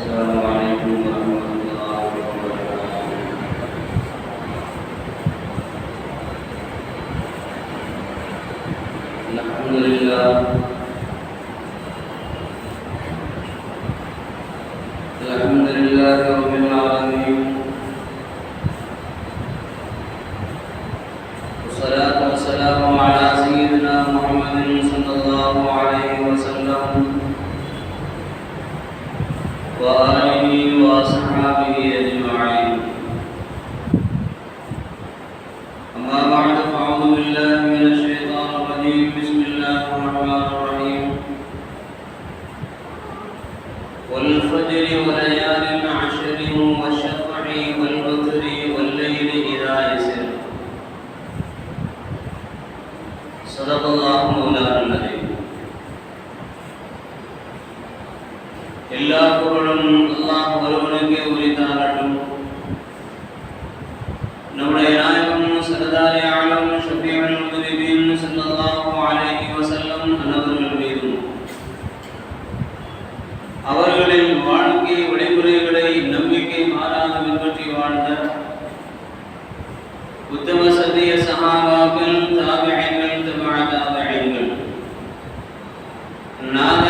Amen. والفجر وليال عشر والشفع والوتر والليل إذا يسر. صدق الله مولانا العظيم എല്ലാ പുറളും അള്ളാഹു ഒരുവനൊക്കെ ഉരുത്താകട്ടും നമ്മുടെ നായകം സരദാലയാളം ഷബീഅൽ മുദ്രിബീൻ സല്ലല്ലാഹു അലൈഹി വസല്ലം അനവർ صحاباكم تابع علم تبع تابع علم نادى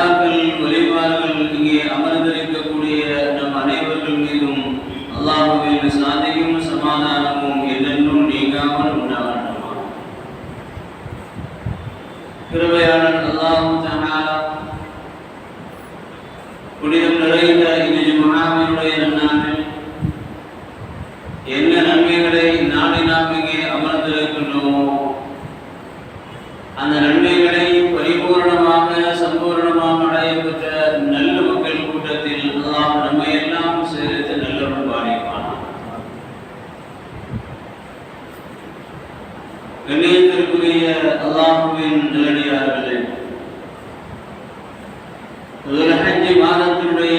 துலஹஜ் மாதத்தினுடைய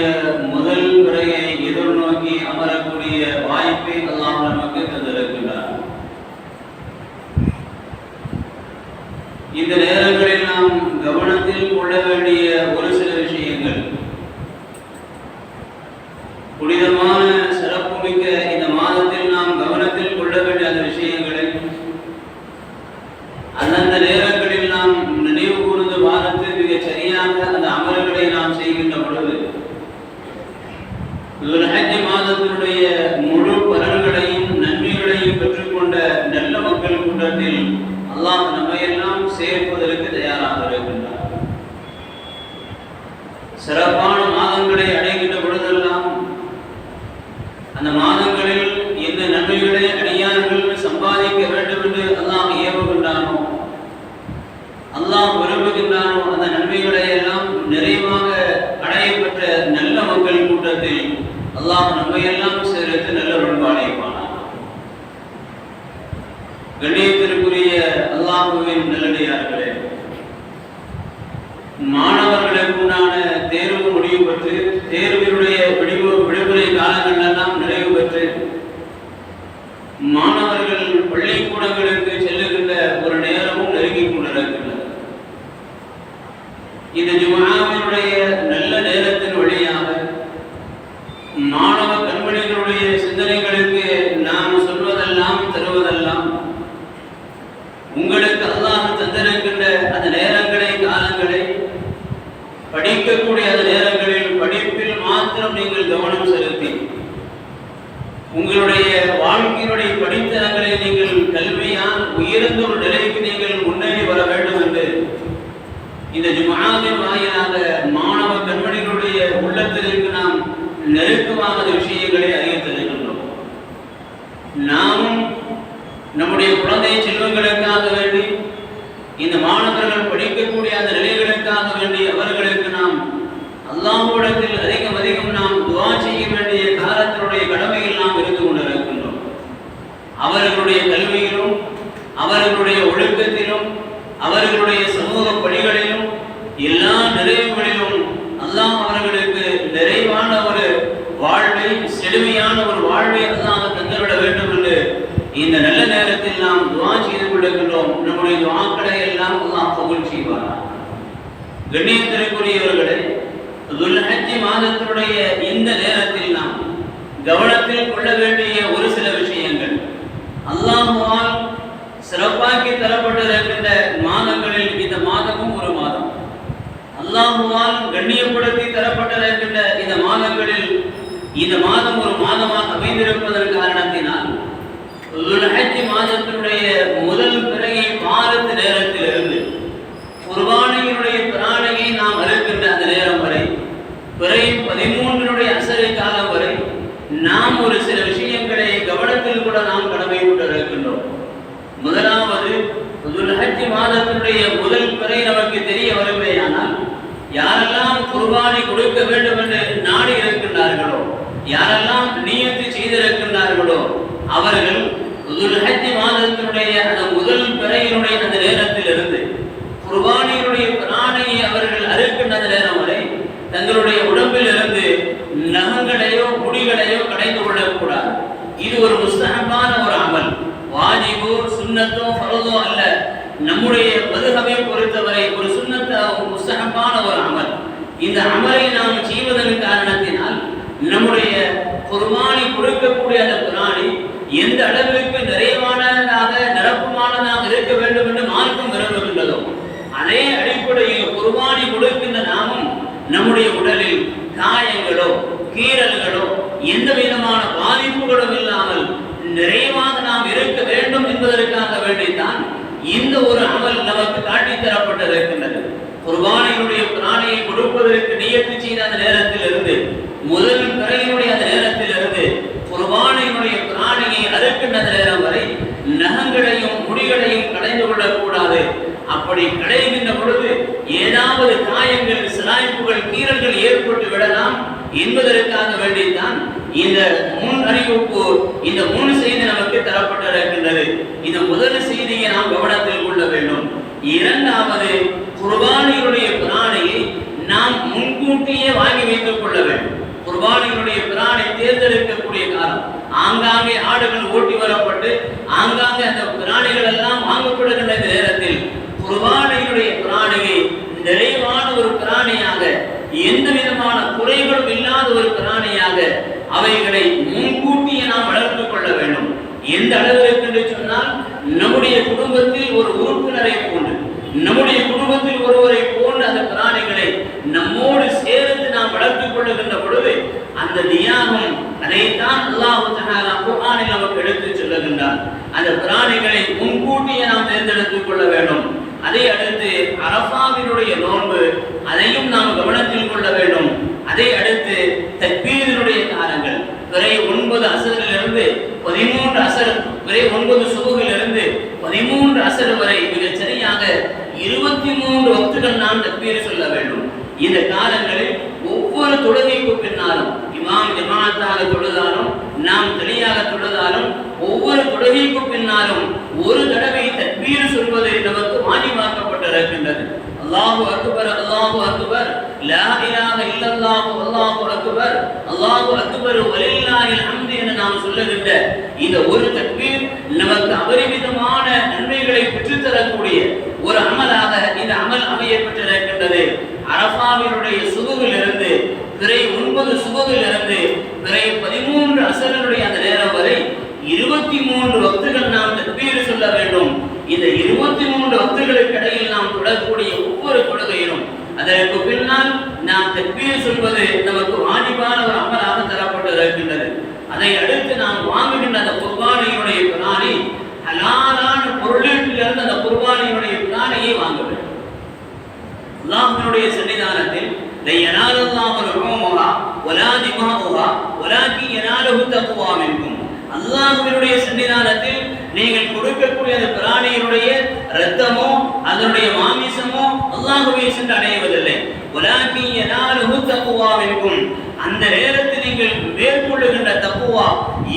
சிறப்பான மாதங்களை அடைகின்ற பொழுதெல்லாம் அந்த மாதங்களில் எந்த நன்மைகளை அடியார்கள் சம்பாதிக்க வேண்டும் என்று அல்லாஹ் ஏவுகின்றானோ அல்லாம் விரும்புகின்றானோ அந்த நன்மைகளை எல்லாம் நிறைவாக அடையப்பட்ட நல்ல மக்கள் கூட்டத்தில் அல்லாஹ் நம்மையெல்லாம் சேர்த்து நல்ல பண்பாடைப்பானா கண்ணியத்திற்குரிய அல்லாஹுவின் நல்லடியார்களே மாணவர்கள் يعامل வேண்டியவர்களுக்கு நாம் அல்லாஹ்விடத்தில் அன்புக்குரியவர்களே துல்ஹஜி மாதத்தினுடைய இந்த நேரத்தில் நாம் கவனத்தில் கொள்ள வேண்டிய ஒரு சில விஷயங்கள். அல்லாஹுவால் சிறப்பாக்கி தரப்பட்டிருக்கின்ற மாதங்களில் இந்த மாதமும் ஒரு மாதம். அல்லாஹுவால் கண்ணியப்படுத்தி தரப்பட்டிருக்கின்ற இந்த மாதங்களில் இந்த மாதம் ஒரு மாதமாக அமைந்திருப்பதன் காரணத்தினால் துல்ஹஜி மாதத்தினுடைய முதல் பிறகு மாதத்து நேரத்திலிருந்து குர்பான் ஒரு சில விஷயங்களை கவனத்தில் கூட நாம் கடமைப்பட்டு இருக்கின்றோம். முதலாவது துல்ஹஜ் மாதத்தினுடைய முதல் பிறை நமக்கு தெரிய வருவேயானால் யாரெல்லாம் குர்பானி கொடுக்க வேண்டும் என்று நாடி இருக்கின்றார்களோ யாரெல்லாம் நியத்து செய்திருக்கின்றார்களோ அவர்கள் துல்ஹஜ் மாதத்தினுடைய அந்த முதல் பிறையினுடைய அந்த நேரத்தில் இருந்து குர்பானியினுடைய பிராணையை அவர்கள் அறுக்கின்ற நேரம் வரை தங்களுடைய உடம்பில் இருந்து நகங்களையோ முடிகளையோ கடைந்து கொள்ளக்கூடாது. இது ஒரு முஸ்தகமான ஒரு அமல். வாஜிபோ சுண்ணத்தோ பலதோ அல்ல. நம்முடைய மதுகவை பொறுத்தவரை ஒரு சுன்னத்த முஸ்தகமான ஒரு அமல். இந்த அமலை நாம் செய்வதன் காரணத்தினால் நம்முடைய குர்மானி கொடுக்கக்கூடிய அந்த குரானி எந்த அளவிற்கு நிறைவானதாக நிரப்பமானதாக இருக்க வேண்டும் என்று மார்க்கம் விரும்புகின்றதோ அதே அடிப்படையில் குர்பானி கொடுக்கின்ற நாமும் நம்முடைய உடலில் காயங்களோ கீறல்களோ எந்த விதமான பாதிப்புகளும் இல்லாமல் நிறைவாக நாம் இருக்க வேண்டும் என்பதற்காக வேண்டித்தான் இந்த ஒரு அமல் நமக்கு காட்டி தரப்பட்டிருக்கின்றது. குர்பானியினுடைய பிராணியை கொடுப்பதற்கு நியத்து செய்த அந்த நேரத்தில் இருந்து முதல் பிறையினுடைய அந்த நேரத்தில் இருந்து குர்பானியினுடைய பிராணியை அறுக்கின்ற நேரம் வரை நகங்களையும் முடிகளையும் கடைந்து கொள்ளக்கூடாது. அப்படி கடைகின்ற பொழுது ஏதாவது காயங்கள் சிலாய்ப்புகள் கீறல்கள் ஏற்பட்டு விடலாம். என்பதற்காக வேண்டித்தான் இந்த முன் அறிவிப்பு இந்த மூணு செய்தி நமக்கு தரப்பட்டிருக்கின்றது. இந்த முதல் செய்தியை நாம் கவனத்தில் கொள்ள வேண்டும். இரண்டாவது குர்பானியுடைய பிராணியை நாம் முன்கூட்டியே வாங்கி வைத்துக் கொள்ள வேண்டும். குர்பானியுடைய பிராணை தேர்ந்தெடுக்கக்கூடிய காலம். ஆங்காங்கே ஆடுகள் ஓட்டி வரப்பட்டு ஆங்காங்கே அந்த பிராணிகள் எல்லாம் வாங்கப்படுகின்ற இந்த நேரத்தில் குர்பானியுடைய பிராணியை நிறைவான ஒரு பிராணியாக எந்த விதமான குறைகளும் இல்லாத ஒரு பிராணியாக அவைகளை முன்கூட்டியே நாம் வளர்த்துக் கொள்ள வேண்டும். எந்த அளவிற்கு என்று சொன்னால் நம்முடைய குடும்பத்தில் ஒரு உறுப்பினரை போன்று நம்முடைய குடும்பத்தில் ஒருவரை போன்ற அந்த பிராணிகளை நம்மோடு சேர்ந்து நாம் வளர்த்துக் கொள்ளுகின்ற பொழுது அந்த தியாகம் அதைத்தான் அல்லாஹ் குரானில் குர்ஆனில் நமக்கு எடுத்துச் சொல்லுகின்றார் அந்த பிராணிகளை முன்கூட்டியே நாம் தேர்ந்தெடுத்துக் கொள்ள வேண்டும். அதை அடுத்து அரபாவினுடைய நோன்பு அதையும் நாம் கவனத்தில் கொள்ள வேண்டும். அதை அடுத்து தக்பீரினுடைய காலங்கள். பிறை ஒன்பது அசரிலிருந்து பதிமூன்று அசர் பிறை ஒன்பது சுபுகளிலிருந்து பதிமூன்று அசர் வரை மிகச் சரியாக இருபத்தி மூன்று வக்துகள் நாம் தக்பீர் சொல்ல வேண்டும். இந்த காலங்களில் ஒவ்வொரு தொழுகைக்கு பின்னாலும் இமாம் ஜமாத்தாக தொழுதாலும் நாம் தனியாக தொழுதாலும் ஒவ்வொரு தொழுகைக்கு பின்னாலும் ஒரு தடவை தக்பீர் சொல்வது நமக்கு வாஜிபாக்கப்பட்டிருக்கின்றது. அல்லாஹு அக்பர் அல்லாஹு அக்பர். லா இலாஹ இல்லல்லாஹு அல்லாஹு அக்பர். அல்லாஹு அக்பர் வலில்லாஹில் ஹம்து என நாம் சொல்லுகின்ற இந்த ஒரு தக்பீர் நமக்கு அபரிமிதமான நன்மைகளை பெற்றுத் தரக்கூடிய ஒரு அமலாக இந்த அமல் அமைய பெற்றிருக்கின்றது அரபாவினுடைய சுகுவில் இருந்து பிறை ஒன்பது சுகுவில் இருந்து பிறை பதிமூன்று அசரனுடைய அந்த நேரம் வரை இருபத்தி மூன்று வக்துகள் நாம் தக்பீர் சொல்ல வேண்டும். இந்த இருபது மூன்று இடையில் நாம் தொடரக்கூடிய ஒவ்வொரு தொழுகையிலும் அதற்கு பின்னால் நாம் தக்பீர் சொல்வது நமக்கு வாஜிபான ஒரு அமலாக தரப்பட்டு இருக்கின்றது. அதை அடுத்து நாம் வாங்குகின்ற அந்த குர்பானியுடைய பிராணி ஹலாலான பொருளிலிருந்து அந்த குர்பானியுடைய பிராணியை வாங்க வேண்டும். அல்லாஹ்வினுடைய சன்னிதானத்தில் லை யனாலல்லாஹு லுஹூமுஹா வலா திமாஉஹா வலாக்கின் யனாலுஹு தக்வா மின்கும் அல்லாஹ்வினுடைய சன்னிதானத்தில் நீங்கள் கொடுக்கக்கூடிய அந்த பிராணியினுடைய ரத்தமோ அதனுடைய மாமிசமோ அல்லாஹ்வை சென்று அடைவதில்லை உலாக்கி யனாலுஹு தப்புவா இருக்கும் அந்த நேரத்தில் நீங்கள் மேற்கொள்ளுகின்ற தப்புவா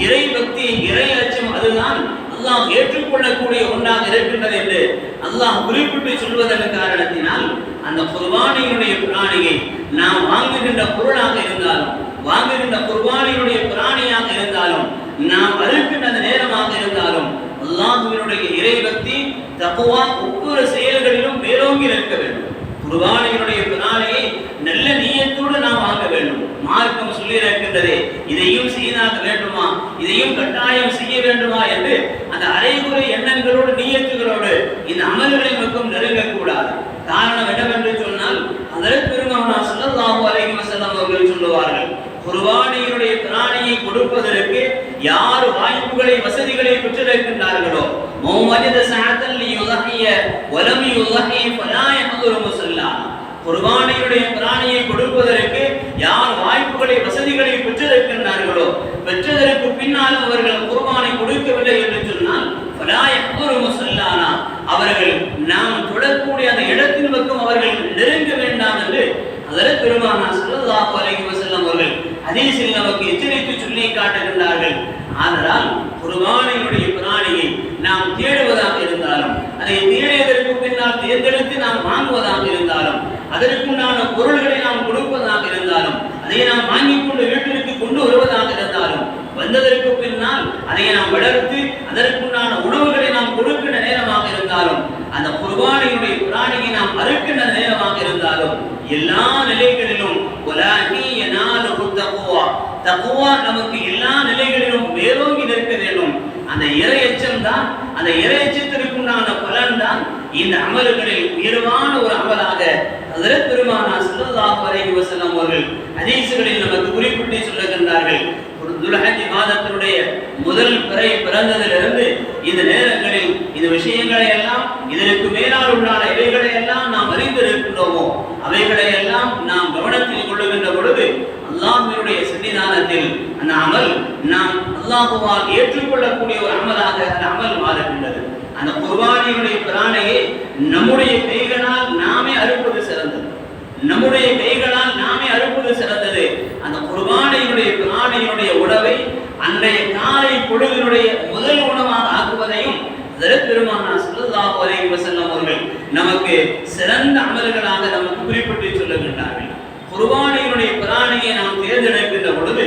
இறை பக்தி இறை அச்சம் அதுதான் அல்லாஹ் ஏற்றுக்கொள்ளக்கூடிய ஒன்றாக இருக்கின்றது என்று அல்லாஹ் குறிப்பிட்டு சொல்வதன் காரணத்தினால் அந்த குர்பானியினுடைய பிராணியை நாம் வாங்குகின்ற பொருளாக இருந்தாலும் வாங்குகின்ற குர்பானியினுடைய பிராணியாக இருந்தாலும் நாம் அறுக்கின்ற அந்த நேரமாக இருந்தாலும் அல்லாஹுவினுடைய இறை பக்தி தப்புவா ஒவ்வொரு செயல்களிலும் மேலோங்கி இருக்க வேண்டும். குர்பானியினுடைய பிராணியை நல்ல நீயத்தோடு நாம் வாங்க வேண்டும். மார்க்கம் சொல்லி இருக்கின்றதே இதையும் செய்தாக வேண்டுமா? இதையும் கட்டாயம் செய்ய வேண்டுமா என்று அந்த அரைகுறை எண்ணங்களோடு நீயத்துகளோடு இந்த அமல்களை மட்டும் நெருங்கக்கூடாது. காரணம் என்னவென்று சொன்னால் அதற்கு பெருமானா சொல்லல்லாஹு அலைஹி வஸல்லம் அவர்கள் சொல்லுவார்கள் குர்பானியினுடைய பிராணியை கொடுப்பதற்கு யார் வாய்ப்புகளை வசதிகளை பெற்றிருக்கின்றார்களோ மௌமஜத சஅத்தல் லியுதஹிய வலம் யுதஹி ஃபலா யஹதுரு முஸல்லா. குர்பானியுடைய பிராணியை கொடுப்பதற்கு யார் வாய்ப்புகளை வசதிகளை பெற்றிருக்கின்றார்களோ பெற்றதற்கு பின்னால் அவர்கள் குர்பானை கொடுக்கவில்லை என்று சொன்னால் ஃபலா யஹதுரு முஸல்லானா அவர்கள் நாம் தொடரக்கூடிய அந்த இடத்தின் பக்கம் அவர்கள் நெருங்க வேண்டாம் என்று அதற்கு பெருமானா ஸல்லல்லாஹு அலைஹி வஸல்லம் அவர்கள் ஹதீஸில் நமக்கு எச்சரித்து சொல்லி காட்டுகின்றார்கள். ஆதலால் குர்பானியுடைய பிராணியை நாம் தேடுவதாக இருந்தாலும் அதை தேடியதற்கு பின்னால் தேர்ந்தெடுத்து நாம் வாங்குவதாக இருந்தாலும் அதற்குண்டான பொருள்களை நாம் கொடுப்பதாக இருந்தாலும் அதை நாம் வாங்கிக் கொண்டு வீட்டிற்கு கொண்டு வருவதாக இருந்தாலும் வந்ததற்கு பின்னால் அதை நாம் வளர்த்து அதற்குண்டான உணவுகளை நாம் கொடுக்கின்ற நேரமாக இருந்தாலும் அந்த குர்பானியுடைய பிராணியை நாம் அறுக்கின்ற இருந்தாலும் எல்லா நிலைகளிலும் உலகி நமக்கு எல்லா நிலைகளிலும் மேலோங்கி நிற்க வேண்டும். அந்த இறையச்சம் தான் அந்த இறையச்சத்திற்குண்டான பலன் தான் இந்த அமல்களில் உயர்வான ஒரு அமலாக அதில் பெருமானா ஸல்லல்லாஹு அலைஹி வஸல்லம் அவர்கள் ஹதீஸ்களில் நமக்கு குறிப்பிட்டு சொல்லுகின்றார்கள். ஒரு துல்ஹஜ் மாதத்தினுடைய முதல் பிறை பிறந்ததிலிருந்து இந்த நேரங்களில் இந்த விஷயங்களை எல்லாம் இதற்கு மேலால் உண்டான இவைகளை எல்லாம் நாம் அறிந்திருக்கின்றோமோ அவைகளை எல்லாம் நாம் கவனத்தில் கொள்ளுகின்ற பொழுது அல்லாஹினுடைய சன்னிதானத்தில் அந்த அமல் நாம் அல்லாஹுவால் ஏற்றுக்கொள்ளக்கூடிய ஒரு அமலாக அந்த அமல் மாறுகின்றது. அந்த குர்பானியுடைய பிராணையை நம்முடைய கைகளால் நாமே அறுப்பது சிறந்தது. நம்முடைய கைகளால் நாமே அறுப்பது சிறந்தது. அந்த குர்பானியுடைய பிராணியினுடைய உணவை அன்றைய காலை பொழுதினுடைய அதற்கு பெருமானா ஸல்லல்லாஹு அலைஹி வசல்லம் அவர்கள் நமக்கு சிறந்த அமல்களாக நமக்கு குறிப்பிட்டு சொல்லுகின்றார்கள். குர்பானிகளுடைய பிராணியை நாம் தேர்ந்தெடுக்கின்ற பொழுது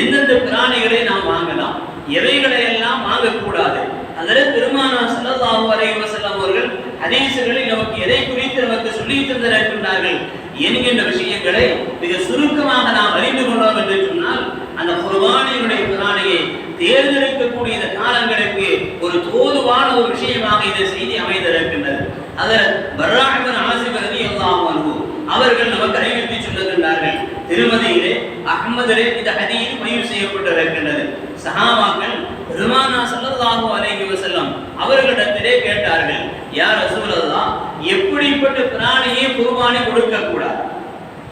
எந்தெந்த பிராணிகளை நாம் வாங்கலாம் எவைகளை எல்லாம் வாங்கக்கூடாது அதில் பெருமானா ஸல்லல்லாஹு அலைஹி வஸல்லம் அவர்கள் ஹதீஸுகளில் நமக்கு எதை குறித்து நமக்கு சொல்லி தந்திருக்கின்றார்கள் என்கின்ற விஷயங்களை மிக சுருக்கமாக நாம் அறிந்து கொண்டோம் என்று சொன்னால் அந்த குர்பானியுடைய பிராணியை தேர்ந்தெடுக்கக்கூடிய இந்த காலங்களுக்கு பொதுவான ஒரு விஷயமாக இந்த செய்தி அமைந்திருக்கின்றது. அதில் பர்ராஹிமன் ஆசிப் ரலியல்லாஹு அன்ஹு அவர்கள் நமக்கு அறிவித்து சொல்லுகின்றார்கள். திருமதியிலே அகமதிலே இந்த ஹதியில் பதிவு செய்யப்பட்டிருக்கின்றது. சஹாபாக்கள் பெருமானா ஸல்லல்லாஹு அலைஹி வஸல்லம் அவர்களிடத்திலே கேட்டார்கள் யார் ரசூலல்லாஹ் எப்படிப்பட்ட பிராணியை குர்பானி கொடுக்க கூடாது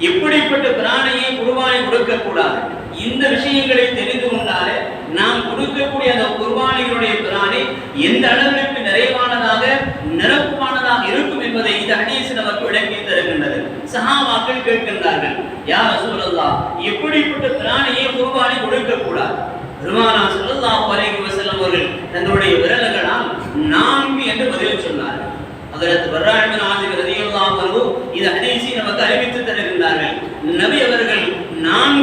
எப்படிப்பட்ட பிராணியை குர்பானி கொடுக்க கூடாது இந்த விஷயங்களை தெரிந்து கொண்டாலே நாம் கொடுக்கக்கூடிய அந்த குர்பானிகளுடைய பிராணி எந்த அளவிற்கு நிறைவானதாக நிரப்புமானதாக இருக்கும் என்பதை இந்த ஹதீஸ் நமக்கு விளக்கி தருகின்றது. சஹாபாக்கள் கேட்கின்றார்கள் யார் சூழல்லா எப்படிப்பட்ட பிராணியை குர்பானி கொடுக்க கூடாது பெருமானா ஸல்லல்லாஹு பரகி வஸல்லம் அவர்கள் தங்களுடைய விரல்களால் நான்கு என்று பதில் சொன்னார்கள் அதற்கு பர்ரா ஆசிரியர் ஆசிப் ரலியல்லாஹு இது இந்த நமக்கு அறிவித்து தருகின்றார்கள். நபி அவர்கள்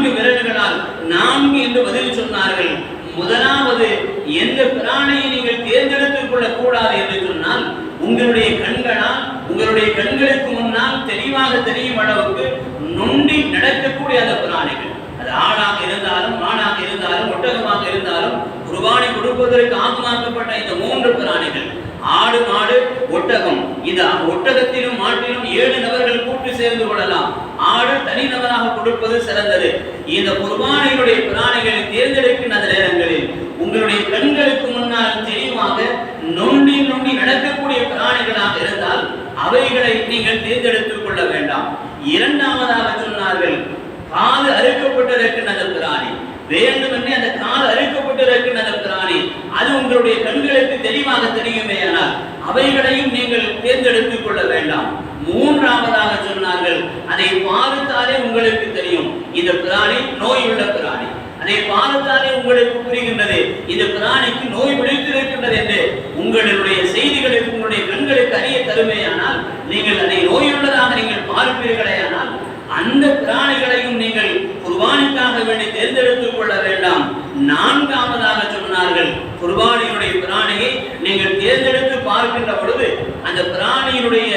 நான்கு விரல்களால் நான்கு என்று பதில் சொன்னார்கள். முதலாவது எந்த பிராணியை நீங்கள் தேர்ந்தெடுத்துக் கொள்ளக் கூடாது என்று சொன்னால் உங்களுடைய கண்களால் உங்களுடைய கண்களுக்கு முன்னால் தெளிவாக தெரியும் அளவுக்கு நொண்டி நடக்கக்கூடிய அந்த பிராணிகள். அது ஆணாக இருந்தாலும் மானாக இருந்தாலும் ஒட்டகமாக இருந்தாலும் குருபானை கொடுப்பதற்கு ஆக்கமாக்கப்பட்ட இந்த மூன்று பிராணிகள். ஆடு மாடு ஒட்டகம். இது ஒட்டகத்திலும் மாட்டிலும் ஏழு நபர்கள் கூட்டு சேர்ந்து கொள்ளலாம். ஆடு தனிநபராக கொடுப்பது சிறந்தது. இந்த குர்பானியுடைய பிராணிகளை தேர்ந்தெடுக்கின்ற அந்த நேரங்களில் உங்களுடைய கண்களுக்கு முன்னால் தெளிவாக நொண்டி நொண்டி நடக்கக்கூடிய பிராணிகளாக இருந்தால் அவைகளை நீங்கள் தேர்ந்தெடுத்துக் கொள்ள வேண்டாம். இரண்டாவதாக சொன்னார்கள் காது அறுக்கப்பட்டிருக்கின்ற பிராணி. வேண்டும் என்று அந்த காது அறுக்கப்பட்டிருக்கின்ற பிராணி அது உங்களுடைய கண்களுக்கு தெளிவாக தெரியுமே ஆனால் அவைகளையும் நீங்கள் தேர்ந்தெடுத்துக் கொள்ள வேண்டாம். மூன்றாவதாக சொன்னார்கள் அதை பார்த்தாலே உங்களுக்கு தெரியும். இந்த பிராணி நோய் உள்ள பிராணி. அதை பார்த்தாலே உங்களுக்கு புரிகின்றது. இந்த பிராணிக்கு நோய் பிடித்திருக்கின்றது என்று உங்களுடைய செய்திகளுக்கு உங்களுடைய கண்களுக்கு அறிய தருமையானால் நீங்கள் அதை நோயுள்ளதாக நீங்கள் பார்ப்பீர்களேயானால் அந்த பிராணிகளையும் நீங்கள் குர்பானிக்காக வேண்டி தேர்ந்தெடுத்துக் கொள்ள வேண்டாம். நான்காவதாக சொன்னார்கள். குர்பானியினுடைய பிராணியை நீங்கள் தேர்ந்தெடுத்து பார்க்கின்ற பொழுது அந்த பிராணியினுடைய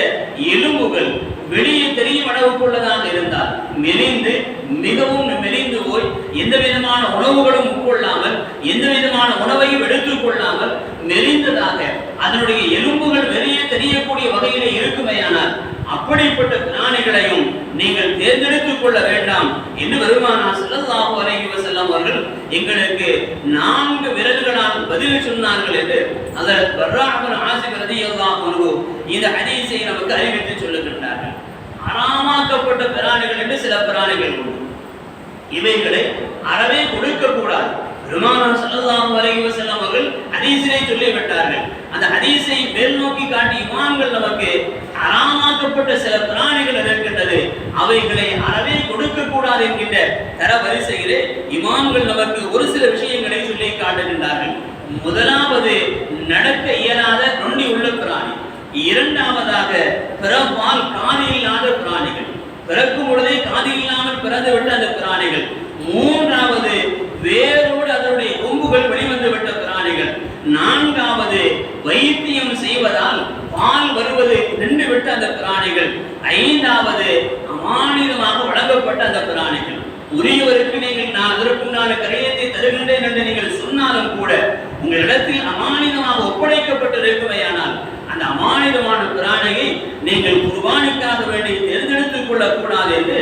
எலும்புகள் வெளியே தெரியும் அளவுக்குள்ளதாக இருந்தால் மெலிந்து மிகவும் மெலிந்து போய் எந்த விதமான உணவுகளும் உட்கொள்ளாமல் எந்த விதமான உணவையும் எடுத்துக் கொள்ளாமல் மெலிந்ததாக அதனுடைய எலும்புகள் வெளியே தெரியக்கூடிய வகையிலே இருக்குமேயானால் அப்படிப்பட்ட பிராணிகளையும் நீங்கள் தேர்ந்தெடுத்துக் கொள்ள வேண்டாம் என்று வருமானா ஸல்லல்லாஹு அலைஹி வஸல்லம் அவர்கள் எங்களுக்கு நான்கு விரல்களால் பதில் சொன்னார்கள் என்று அதற்கு பர்ராஹ் ஆசிப் ரலியல்லாஹு அன்ஹு இந்த ஹதீஸை நமக்கு அறிவித்து சொல்லுகின்றார்கள். அறாமாக்கப்பட்ட பிராணிகள் என்று சில பிராணிகள் உண்டு. இவைகளை அறவே கொடுக்க கூடாது பெருமானார் ஸல்லல்லாஹு அலைஹி வஸல்லம் அவர்கள் ஹதீஸிலே சொல்லி விட்டார்கள் அந்த ஹதீஸை மேல் நோக்கி காட்டி இமான்கள் நமக்கு ஹராமாக்கப்பட்ட சில பிராணிகள் இருக்கின்றது. அவைகளை அறவே கொடுக்க கூடாது என்கின்ற தர வரிசையிலே இமாம்கள் நமக்கு ஒரு சில விஷயங்களை சொல்லி காட்டுகின்றார்கள். முதலாவது நடக்க இயலாத நொண்டி உள்ள பிராணி. இரண்டாவதாக பிறப்பால் காது இல்லாத பிராணிகள். பிறக்கும் பொழுதே காது இல்லாமல் பிறந்து விட்ட அந்த பிராணிகள். மூன்றாவது வேரோடு அதனுடைய கொம்புகள் வெளிவந்து விட்ட பிராணிகள். நான்காவது வைத்தியம் செய்வதால் பால் வருவது நின்று விட்ட அந்த பிராணிகள் ஐந்தாவது அமானிதமாக வழங்கப்பட்ட அந்த பிராணிகள். உரியவருக்கு நீங்கள் நான் அதற்குண்டான கரையத்தை தருகின்றேன் என்று நீங்கள் சொன்னாலும் கூட உங்களிடத்தில் அமானிதமாக ஒப்படைக்கப்பட்டிருக்குமையானால் அந்த அமானிதமான பிராணியை நீங்கள் குர்பானிக்காக வேண்டி தேர்ந்தெடுத்துக் கொள்ளக்கூடாது என்று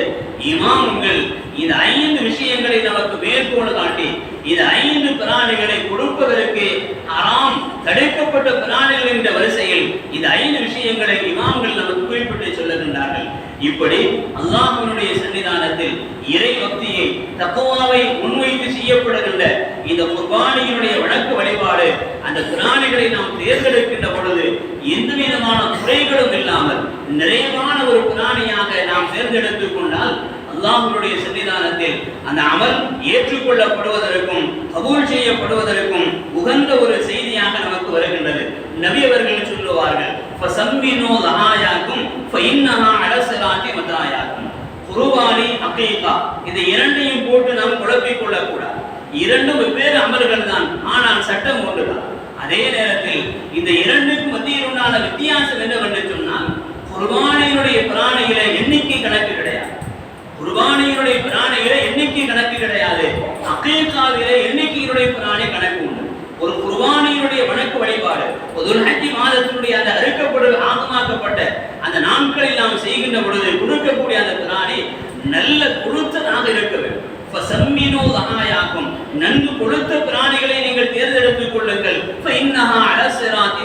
இமாம்கள் இந்த ஐந்து விஷயங்களை நமக்கு மேற்கோள் காட்டி இது ஐந்து பிராணிகளை கொடுப்பதற்கு ஹராம் தடுக்கப்பட்ட பிராணிகள் என்ற வரிசையில் இந்த ஐந்து விஷயங்களை இமாம்கள் நமக்கு குறிப்பிட்டு சொல்லுகின்றார்கள். இப்படி அல்லாஹனுடைய சன்னிதானத்தில் இறை பக்தியை தக்குவாவை முன்வைத்து செய்யப்படுகின்ற இந்த குர்பானியினுடைய வழக்கு வழிபாடு அந்த பிராணிகளை நாம் தேர்ந்தெடுக்கின்ற பொழுது எந்த விதமான குறைகளும் இல்லாமல் நிறைவான ஒரு பிராணியாக நாம் தேர்ந்தெடுத்துக் கொண்டால் அல்லாஹனுடைய சன்னிதானத்தில் அந்த அமல் ஏற்றுக்கொள்ளப்படுவதற்கு கபூல் செய்யப்படுவதற்கும் உகந்த ஒரு செய்தியாக நமக்கு வருகின்றது. நபி அவர்கள் சொல்லுவார்கள் ஃபசம்மினோ லஹாயாக்கும் மதாயாக்கும் இந்த இரண்டையும் போட்டு நாம் குழப்பிக் கொள்ளக்கூடாது. இரண்டும் வெவ்வேறு அமல்கள் தான் ஆனால் சட்டம் ஒன்றுதான் அதே நேரத்தில் இந்த இரண்டுக்கும் மத்தியில் உண்டான வித்தியாசம் என்னவென்று சொன்னால் குர்பானியினுடைய பிராணிகளை எண்ணிக்கை கணக்கு கிடையாது குர்பானியினுடைய பிராணிகளை எண்ணிக்கை கணக்கு கிடையாது. அக்கீகாவிலே எண்ணிக்கையினுடைய பிராணி கணக்கு உண்டு. ஒரு குர்பானியினுடைய வணக்க வழிபாடு ஒரு ஹஜ்ஜி மாதத்தினுடைய அந்த அறுக்கப்படு ஆகமாக்கப்பட்ட அந்த நாட்களில் நாம் செய்கின்ற பொழுது கொடுக்கக்கூடிய அந்த பிராணி நல்ல கொடுத்ததாக இருக்க வேண்டும். நன்கு கொடுத்த பிராணிகளை நீங்கள் தேர்ந்தெடுத்துக் கொள்ளுங்கள். ஃபஇன்னஹா அல சிராத்தி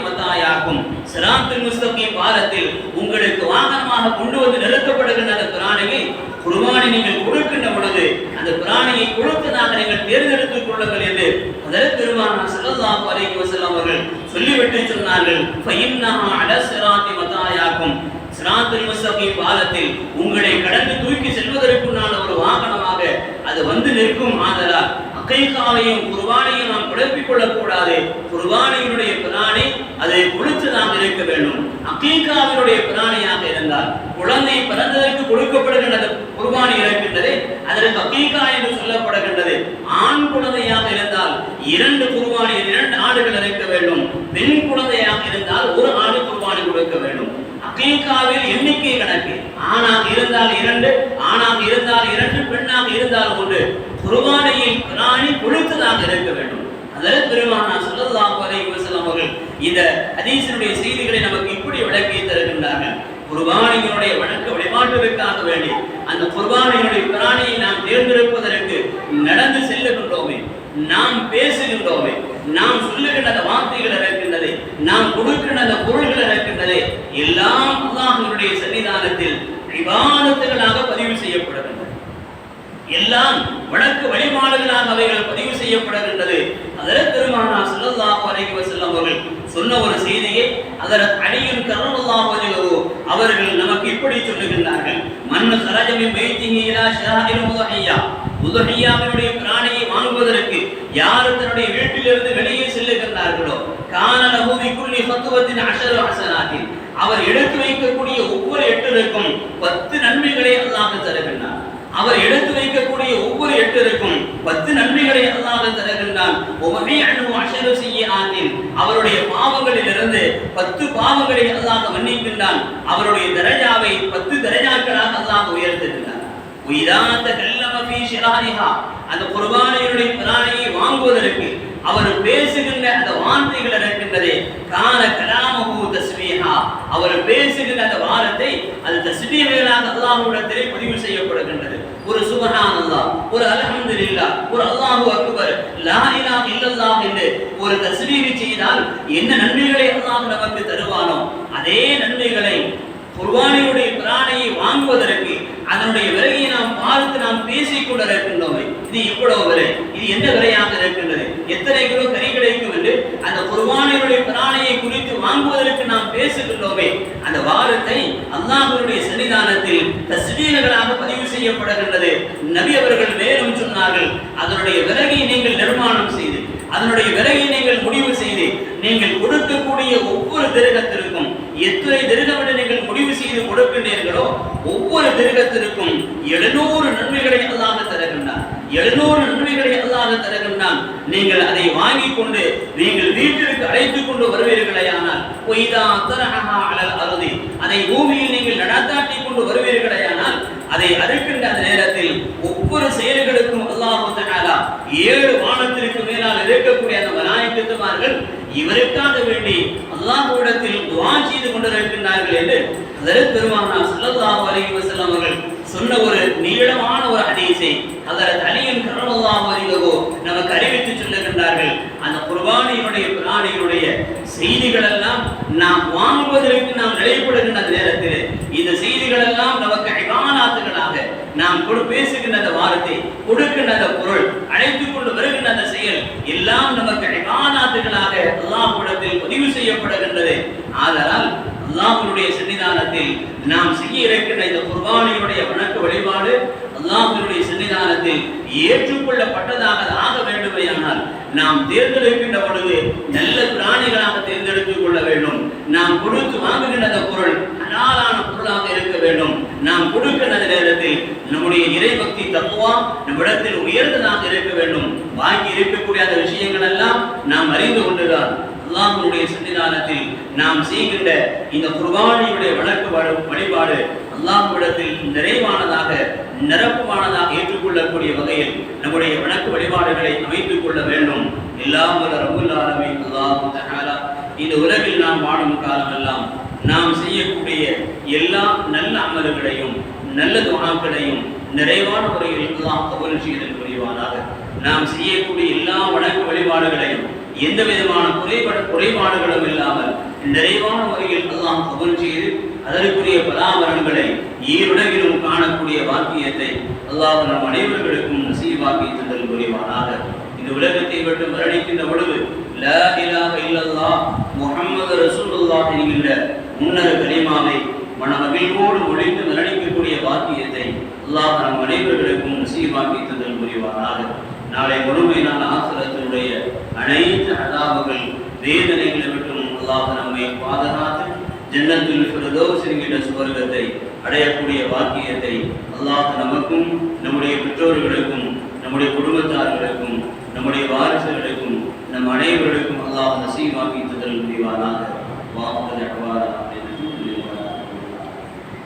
பாலத்தில் உங்களுக்கு வாகனமாக கொண்டு வந்து நிறுத்தப்படுகின்ற அந்த பிராணியை குர்பானி நீங்கள் கொடுக்கின்ற பொழுது அந்த பிராணியை கொடுத்ததாக நீங்கள் தேர்ந்தெடுத்துக் கொள்ளுங்கள் என்று அதற்கு பெருமானார் ஸல்லல்லாஹு அலைஹி வஸல்லம் அவர்கள் சொல்லிவிட்டு சொன்னார்கள். ஃபஇன்னஹா அல சிராத்தி மதாயாக்கும் சிராத்துல் முஸ்தகீம் பாலத்தில் உங்களை கடந்து தூக்கி செல்வதற்குண்டான ஒரு வாகனமாக அது வந்து நிற்கும் ஆதலால் அக்கைக்காவையும் குர்பானையும் நாம் குழப்பிக் கொள்ளக்கூடாது. குர்பானியினுடைய பிராணி அதை குளிச்சதாக இருக்க வேண்டும். அக்கீகாவினுடைய பிராணியாக இருந்தால் குழந்தை பிறந்ததற்கு கொடுக்கப்படுகின்ற குர்பானி இருக்கின்றது அதற்கு அக்கீகா என்று சொல்லப்படுகின்றது. ஆண் குழந்தையாக இருந்தால் இரண்டு குர்பானி இரண்டு ஆடுகள் இருக்க வேண்டும். பெண் குழந்தையாக இருந்தால் ஒரு ஆடு கொடுக்க வேண்டும். அக்கீகாவில் எண்ணிக்கை கணக்கு. ஆணாக இருந்தால் இரண்டு ஆணாக இருந்தால் இரண்டு பெண்ணாக இருந்தால் ஒன்று. குருவானையை பிராணி கொழுத்ததாக இருக்க வேண்டும். அதில் பெருமானா ஸல்லல்லாஹு அலைஹி வஸல்லம் அவர்கள் இந்த அதீசனுடைய செய்திகளை நமக்கு இப்படி விளக்கி தருகின்றார்கள். குர்பானியினுடைய வழக்கு வழிபாட்டிற்காக வேண்டி அந்த குர்பானியினுடைய பிராணியை நாம் தேர்ந்தெடுப்பதற்கு நடந்து செல்லுகின்றோமே நாம் பேசுகின்றோமே நாம் சொல்லுகின்ற அந்த வார்த்தைகள் இருக்கின்றது நாம் கொடுக்கின்ற அந்த பொருள்கள் இருக்கின்றது எல்லாம் அல்லாஹ்வினுடைய சன்னிதானத்தில் விவாதத்துகளாக பதிவு செய்யப்படுகின்றன எல்லாம் வழக்கு வழிபாடுகளாக அவைகள் பதிவு செய்யப்படுகின்றது. அதில் பெருமானா ஸல்லல்லாஹு அலைஹி வஸல்லம் அவர்கள் சொன்ன ஒரு செய்தியை அதற்கு அடியும் கரமல்லாஹு அலைஹி அவர்கள் நமக்கு இப்படி சொல்லுகின்றார்கள். மன் சரஜமி பைத்திஹி இலா ஷாஹில் முதஹியா. முதஹியாவினுடைய பிராணி வாங்குவதற்கு யார் தன்னுடைய வீட்டிலிருந்து வெளியே செல்லுகின்றார்களோ காணலகுதி லஹு பிகுல்லி ஃபத்வத்தின் அஷரு அவர் எடுத்து வைக்கக்கூடிய ஒவ்வொரு எட்டிற்கும் பத்து நன்மைகளை அல்லாஹ் தருகின்றார் அவர் எடுத்து வைக்கக்கூடிய ஒவ்வொரு எட்டிற்கும் பத்து நன்மைகளை அல்லாஹ் தருகின்றான். உமமே அணு அஷரு செய்ய ஆற்றின் அவருடைய பாவங்களிலிருந்து பத்து பாவங்களை அல்லாஹ் மன்னிக்கின்றான். அவருடைய தரஜாவை பத்து தரஜாக்களாக அல்லாஹ் உயர்த்துகின்றார் உயிராத்த கல்லமபி ஃபீ ஷிராரிஹா அந்த குர்பானியுடைய பிராணியை வாங்குவதற்கு அவர் பேசுகின்ற அந்த வார்த்தைகள் இருக்கின்றதே கான கலாமகு தஸ்மீஹா அவர் பேசுகின்ற அந்த வாரத்தை அது தஸ்மீஹாக அல்லாஹ்விடத்திலே பதிவு செய்யப்படுகின்றது. ஒரு சுபஹான் அல்லாஹ் ஒரு அல்ஹம்துலில்லாஹ் ஒரு அல்லாஹு அக்பர் லா இலாஹ இல்லல்லாஹ் என்று ஒரு தஸ்மீஹ் செய்தால் என்ன நன்மைகளை அல்லாஹ் நமக்கு தருவானோ அதே நன்மைகளை குர்பானியுடைய பிராணியை வாங்குவதற்கு அதனுடைய விலையை நாம் பார்த்து நாம் பேசிக் கொண்டிருக்கின்றோமே இது இவ்வளவு விலை? இது என்ன விலையாக இருக்கின்றது? எத்தனை கிலோ கறி கிடைக்கும் என்று அந்த குர்பானியுடைய பிராணியை குறித்து வாங்குவதற்கு நாம் பேசுகின்றோமே. அந்த வாரத்தை அல்லாஹருடைய சன்னிதானத்தில் தஸ்மீகளாக பதிவு செய்யப்படுகின்றது. நபி அவர்கள் மேலும் சொன்னார்கள் அதனுடைய விலகை நீங்கள் நிர்மாணம் செய்து அதனுடைய விலையை நீங்கள் முடிவு செய்து நீங்கள் கொடுக்கக்கூடிய ஒவ்வொரு திருகத்திற்கும் எத்தனை திருகவிட நீங்கள் முடிவு செய்து கொடுக்கின்றீர்களோ ஒவ்வொரு திருகத்திற்கும் எழுநூறு நன்மைகளை அல்லாத தருகின்றார் எழுநூறு நன்மைகளை அல்லாத தருகின்றான். நீங்கள் அதை வாங்கி கொண்டு நீங்கள் வீட்டிற்கு அழைத்துக் கொண்டு வருவீர்களேயானால் பொய்தா தரஹா அலல் அருதி. அதை பூமியில் நீங்கள் நடத்தாட்டி கொண்டு வருவீர்களேயானால் அதை அறுக்கின்ற அந்த நேரத்தில் ஒவ்வொரு செயல்களுக்கும் அல்லாஹு தஆலா ஏழு வானத்திற்கு மேலால் இருக்கக்கூடிய அந்த மலாய்க்கத்துமார்கள் இவருக்காக வேண்டி அல்லாஹ்விடத்தில் துவா செய்து கொண்டிருக்கின்றார்கள் என்று ஹஜரத் பெருமானார் ஸல்லல்லாஹு அலைஹி வஸல்லம் அவர்கள் சொன்ன ஒரு நீளமான ஒரு ஹதீஸை ஹஜரத் அலியின் கரமல்லாஹு அலைஹி நமக்கு அறிவித்து சொல்லுகின்றார்கள். அந்த குர்பானியினுடைய பிராணியினுடைய செய்திகள் எல்லாம் நாம் வாங்குவதற்கு நாம் நிலைப்படுகின்ற நேரத்தில் இந்த செய்திகள் எல்லாம் நமக்கு இபானாத்துகளாக நாம் கொடு பேசுகின்ற அந்த வார்த்தை கொடுக்கின்ற அந்த பொருள் அழைத்துக் கொண்டு வருகின்ற அந்த செயல் எல்லாம் நமக்கு இபானாத்துகளாக அல்லாஹ்விடத்தில் பதிவு செய்யப்படுகின்றது. ஆதலால் அல்லாஹ்வுடைய சன்னிதானத்தில் நாம் செய்ய இருக்கின்ற இந்த குர்பானியுடைய வணக்க வழிபாடு அல்லாஹ்வுடைய சன்னிதானத்தில் ஏற்றுக்கொள்ளப்பட்டதாக ஆக வேண்டுமையானால் நாம் தேர்ந்தெடுக்கின்ற பொழுது நல்ல பிராணிகளாக தேர்ந்தெடுத்துக் கொள்ள வேண்டும். நாம் கொடுத்து வாங்குகின்ற அந்த பொருள் ஹலாலான பொருளாக இருக்க வேண்டும். நாம் கொடுக்கிற நேரத்தில் நம்முடைய இறைபக்தி தத்துவா நம்மிடத்தில் உயர்ந்ததாக இருக்க வேண்டும். வாங்கி இருக்கக்கூடிய அந்த விஷயங்கள் எல்லாம் நாம் அறிந்து கொண்டுதான் அல்லாஹ்வுடைய சன்னிதானத்தில் நாம் செய்கின்ற இந்த குர்பானியுடைய வழக்கு வழிபாடு அல்லாஹ்விடத்தில் நிறைவானதாக நிரப்புமானதாக ஏற்றுக்கொள்ளக்கூடிய வகையில் நம்முடைய வழக்கு வழிபாடுகளை அமைத்துக் கொள்ள வேண்டும். எல்லாம் வல்ல ரப்புல் அல்லாஹு இந்த உலகில் நாம் வாழும் காலமெல்லாம் நாம் செய்யக்கூடிய எல்லா நல்ல அமல்களையும் நல்ல துணாக்களையும் நிறைவான முறையில் அல்லாஹ் கபல் செய்தல் புரிவாராக நாம் செய்யக்கூடிய எல்லா வணக்க வழிபாடுகளையும் எந்த விதமான குறைபாடு குறைபாடுகளும் இல்லாமல் நிறைவான முறையில் அல்லாஹ் கபல் செய்து அதற்குரிய பலாபலன்களை ஈருலகிலும் காணக்கூடிய வாக்கியத்தை அல்லாஹ் நம் அனைவர்களுக்கும் நசீவாக்கி தந்தல் புரிவாராக இந்த உலகத்தை விட்டு மரணிக்கின்ற பொழுது லா இலாஹ இல்லல்லாஹ் முஹம்மது ரசூலுல்லாஹ் என்கின்ற முன்னர் கலிமாவை மனமகிழ்வோடு ஒழித்து மரணிக்கக்கூடிய வாக்கியத்தை அல்லாஹ் நம் அனைவர்களுக்கும் நசீபாக்கி தந்தல் புரிவாராக நாளை முழுமை ஆசிரத்தினுடைய அனைத்து அதாவுகள் வேதனைகளை விட்டும் அல்லாஹ் நம்மை பாதுகாத்து ஜன்னத்தில் ஃபிர்தௌஸ் என்கின்ற சுவர்க்கத்தை அடையக்கூடிய வாக்கியத்தை அல்லாஹ் நமக்கும் நம்முடைய பெற்றோர்களுக்கும் நம்முடைய குடும்பத்தார்களுக்கும் நம்முடைய வாரிசுகளுக்கும் நம் அனைவருக்கும் அல்லாஹ் நசீவாக்கி தந்தல் புரிவாராக வாக்கு